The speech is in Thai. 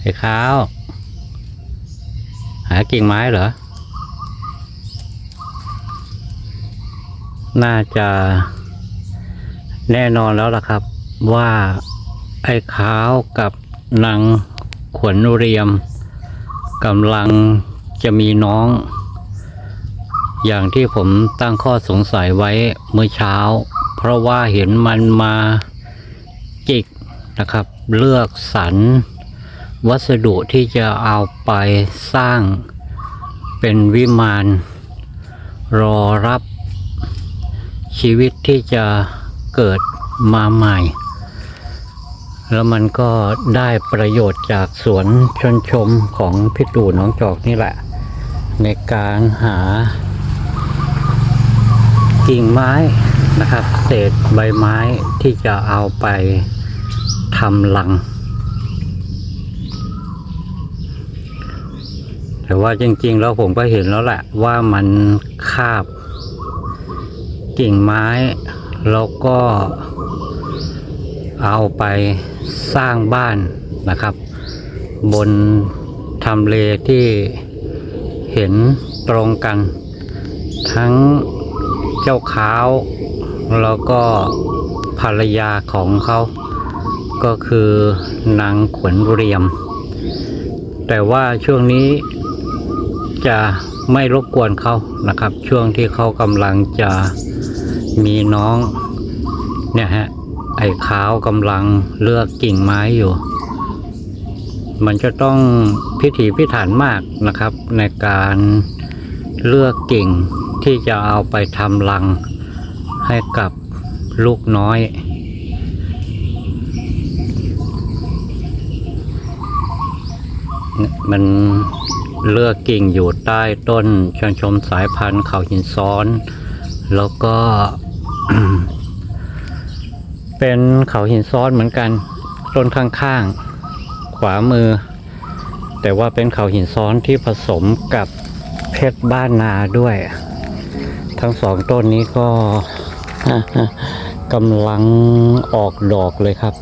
ไอ้ข้าว หากิ่งไม้เหรอ น่าจะแน่นอนแล้วล่ะครับ ว่าไอ้ขาวกับนางขวนเรียมกำลังจะมีน้อง อย่างที่ผมตั้งข้อสงสัยไว้เมื่อเช้า เพราะว่าเห็นมันมาจิกนะครับ เลือกสรร วัสดุที่จะเอาไปสร้างเป็นวิมาน รอรับชีวิตที่จะเกิดมาใหม่ แล้วมันก็ได้ประโยชน์จากสวนชนชมของพี่ตู่น้องจอกนี่แหละ ในการหากิ่งไม้นะครับ เศษใบไม้ที่จะเอาไปทำหลัง แต่ว่าจริง ๆ แล้วผมก็เห็นแล้วแหละว่ามันคาบ กิ่งไม้ แล้วก็เอาไปสร้างบ้านนะครับ บนทำเลที่เห็นตรงกัน ทั้งเจ้าขาว แล้วก็ภรรยาของเขา ก็คือนางขวนเรียม แต่ว่าช่วงนี้ จะไม่รบกวนเขานะครับ ช่วงที่เขากำลังจะมีน้องเนี่ยฮะไอ้ขาวกำลังเลือกกิ่งไม้อยู่ มันจะต้องพิถีพิถันมากนะครับ ในการเลือกกิ่งที่จะเอาไปทำรังให้กับลูกน้อยมัน เลือกกิ่งอยู่ใต้ต้นชนชมสายพันธุ์เขาหินซ้อน แล้วก็ เป็นเขาหินซ้อนเหมือนกัน ต้นข้างๆ ขวามือ แต่ว่าเป็นเขาหินซ้อนที่ผสมกับเพชรบ้านนาด้วย ทั้งสองต้นนี้ก็กำลังออกดอกเลยครับ